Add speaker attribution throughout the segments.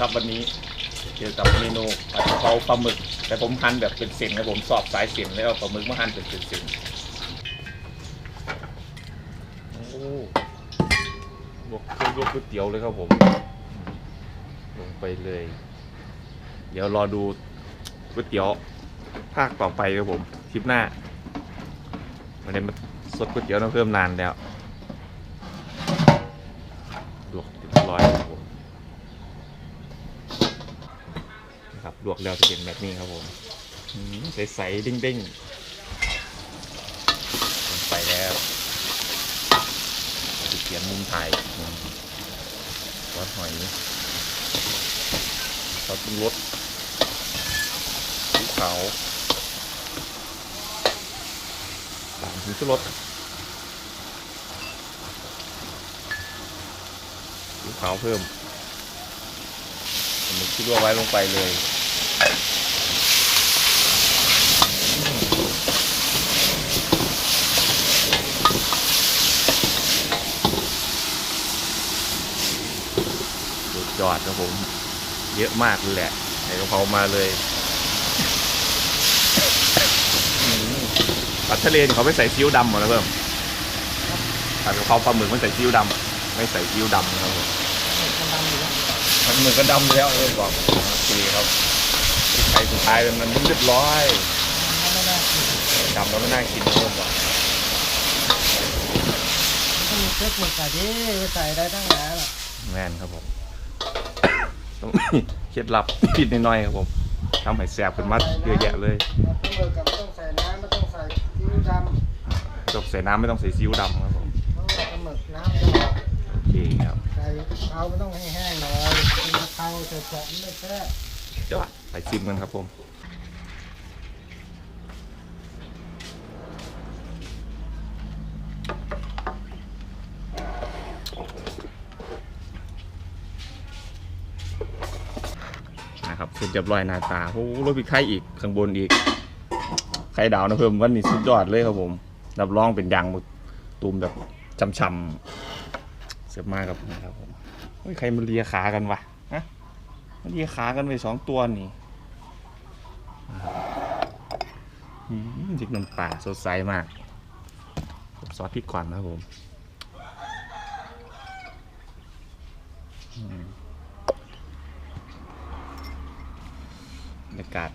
Speaker 1: ครับวันนี้เกี่ยวกับเมนูผัดกะเพราปลาหมึก แต่ผมหั่นแบบเป็นเส้นนะผมสอบสายเส้นแล้วปลาหมึกมาหั่นเป็นเส้นโอ้ลวกเครื่องลวกก๋วยเตี๋ยวเลยครับผม ลงไปเลย เดี๋ยวรอดูก๋วยเตี๋ยวภาคต่อไปครับผมคลิปหน้าวันนี้มาสดก๋วยเตี๋ยวต้องเพิ่มนานแล้วกเรียบร้อยครับผมนะครับ ลวกแล้วจะเป็นแบบนี้ครับผมใสๆเด้งๆลงไปแล้วเขียนมุมถ่ายอืมซอสหอยซอสปรุงรสสีขาวตามถึงชูรสสีขาวเพิ่มผมคิดว่าไว้ลงไปเลย ยอดครับผม เยอะมากเลยแหละใส่กะเพรามาเลยอืมผัดทะเลนี่เขาไม่ใส่ซีอิ๊วดำหมดนะเพิ่มผัดกะเพราปลาหมึกไม่ใส่ซีอิ๊วดำไม่ใส่ซีอิ๊วดำนะครับผมปลาหมึกก็ดำแล้วเลยบอกโอเคครับ ใช้สุดท้ายมันเรียบร้อยดำแล้วไม่น่ากินนะเพิ่มบอก
Speaker 2: ต้องมีเช็คหมดใส่ดิใส่ได้ตั้งนานอะ
Speaker 1: แม่นครับผมต้องมีเคล็ดลับผิดน้อยๆครับผมทำให้แสบขึ้นมาเยอะแยะเลย
Speaker 2: ต้องเบิกกับไม่ต้องใส่น้ำไม่ต้องใส่ซีอิ๊วดำ
Speaker 1: จบใส่น้ำไม่ต้องใส่ซีอิ๊วดำครับผม
Speaker 2: เพราะว่าปลาหมึกน้ำจะออก
Speaker 1: โอเคครับ
Speaker 2: ใส่เขาไม่ต้องให้แห้งหน่อยกินกะเพราใส่แสบไม่แซ่บ
Speaker 1: เดี๋ยวใส่ซิมกันครับผมนะครับเสร็จเรียบร้อยหน้าตาโอ้โหรถมีไข่อีกข้างบนอีก ไข่ดาวนะเพิ่มวันนี้สุดยอดเลยครับผมรับรองเป็นยางหมึกตูมแบบช่ำๆเสียบมากครับนะครับผมเฮ้ยใครมันเลียขากันวะฮะ มันเลียขากันไปสองตัวนี่จิกน้ำปลาสดใสมากซอสพริกก่อนนะครับผมอืมบรรยากาศ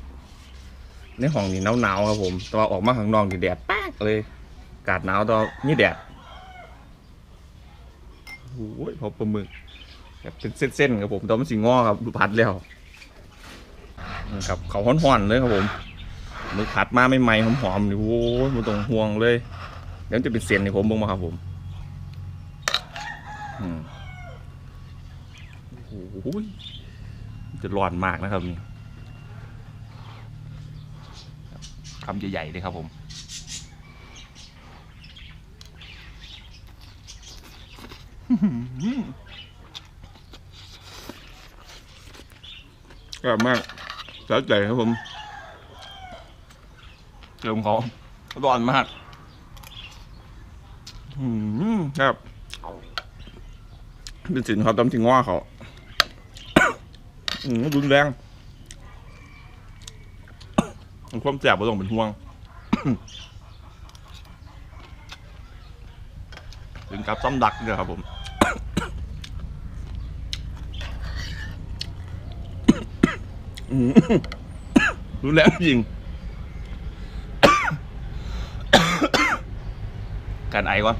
Speaker 1: ในห้องนี่หนาวๆครับผมต่ว่าออกมาข้างนอกนี่แดดแป๊กเลยอากาศหนาวตอนนี่แดดโอ้ยพอปลาหมึก แบบเป็นเส้นๆครับผมแตอนมันสีงอครับดูพัดแล้วนะครับเขาห้อนๆเลยครับผมมึกผัดมาไม่ไหมๆหอมๆนี่โอ้ยมันตรงห่วงเลยเดี๋ยวจะเป็นเส้นในผมบ้างมาครับผมโอ้ยจะร้อนมากนะครับนี่คำใหญ่ๆเลยครับผมอ ร่อยมากสะใจครับผมเติมเขาร้อนมากอืมครับ เป็นสินเขาตำสิงว่าเขาอืมรุนแรงความแสบบ่ต้องเป็นห่วงถึงกับซ้ำดักเนี่ยครับผม อืม รุนแรงจริง การไอก่อน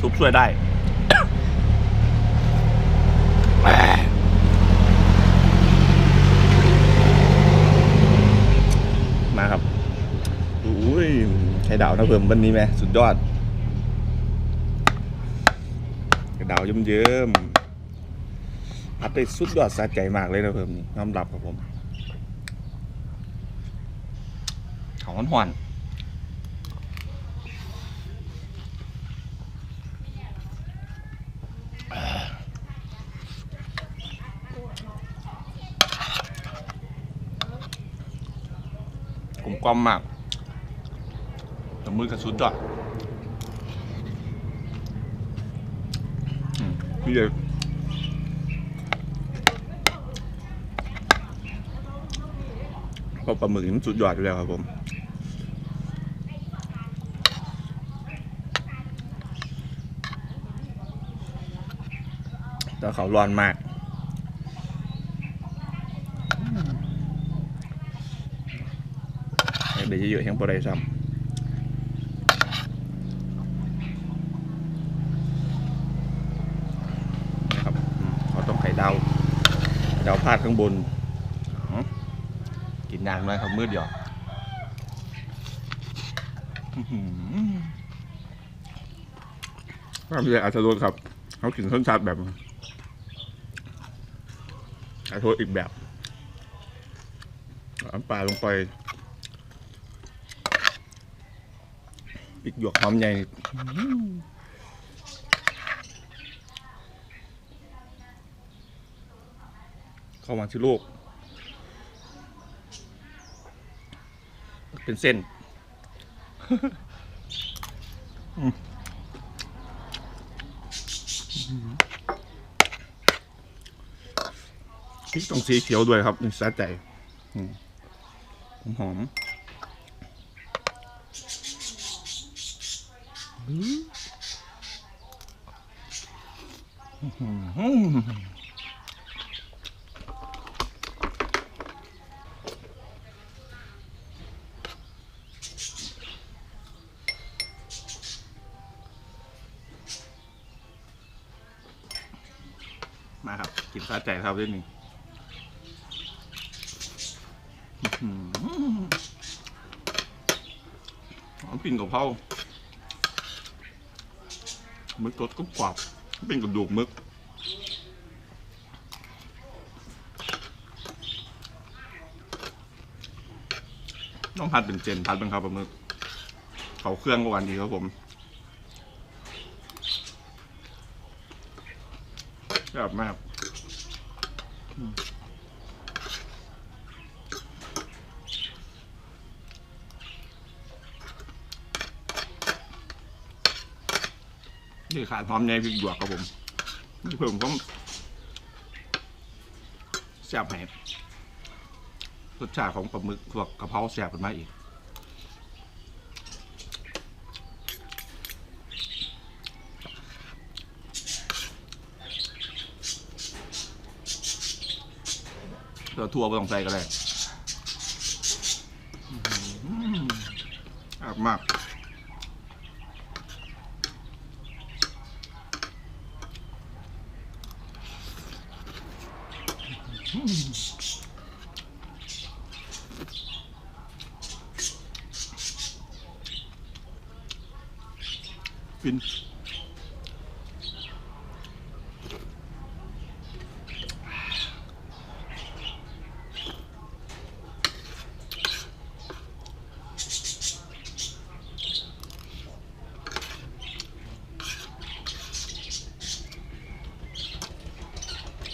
Speaker 1: ซุปช่วยได้มาครับอุ้ยไข่ดาวนะเพิ่มวันนี้ไหมสุดยอดไข่ดาวเยิ้มๆ ผัดได้สุดยอดสะใจมากเลยนะเพิ่มนี่น้ำรับครับผมของหวานกลมกล่อมมากแต่มือกระสุดยอดอืมนี่เลยเพ ราะปลาหมึกนี่มันสุดยอดอยู่แล้วครับผมแต่เขาร้อนมากเดี๋ยวจะเยอะๆแห่งปลาได้ซ้ำนะครับเขาต้องไข่ดาวดาวพาดข้างบน กินยากหน่อยครับมืดเดียวอื้อหือามเรียกอัตโนครับ เขากินส้นชาติแบบอัตโนอีกแบบอาน้ำปลาลงไปปิดหยวกหอมใหญ่เข้ามาที่โลก เป็นเส้น พริกต้องสีเขียวด้วยครับนี่สะใจหอมหอม กินซาใจครับเรื่องนี้หอมกลิ่นกะเพราหมึกสดก็กรอบเป็นกระดูกหมึกต้องผัดเป็นเจนผัดเป็นข้าวปลาหมึกเขาเครื่องกว่านดีครับผมแบบมาก นี่ขาดหอมใหญ่พริกหยวกครับผมเพิ่มผมแซ่บแหบรสชาติของปลาหมึกพวกกระเพราแซ่บขึ้นมาอีก เราทั่วไปต้องใส่กันเลยอับมากฟิน ห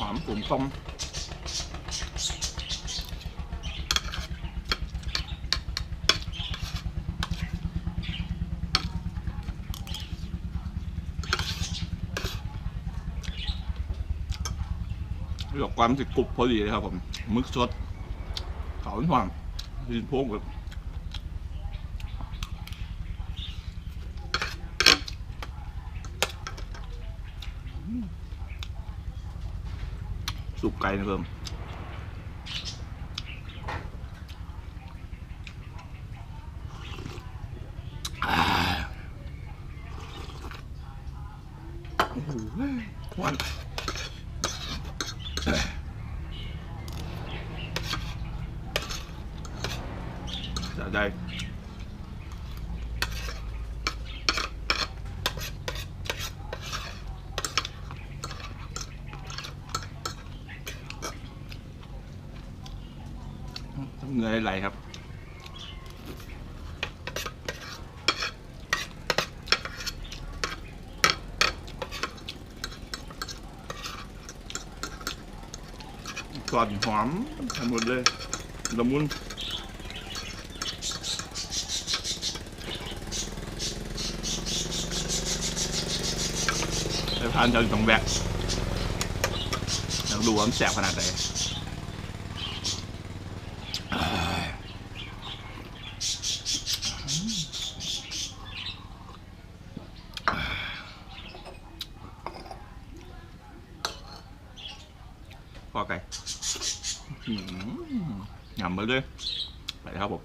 Speaker 1: อมกลุ่มต้มเลือกความสิกรุบพอดีเลยครับผม มึกสดเขาหวานดินโพงแบบ ไก่นะเพิ่มอ่าโอ้โหหวาน เงือไหลครับ กรอนหอมทั้งหมดเลยละมุนไปทานจากสองแบกอยากดูว่ามันแสบขนาดไหน ยำไปด้วยใส่ครับผม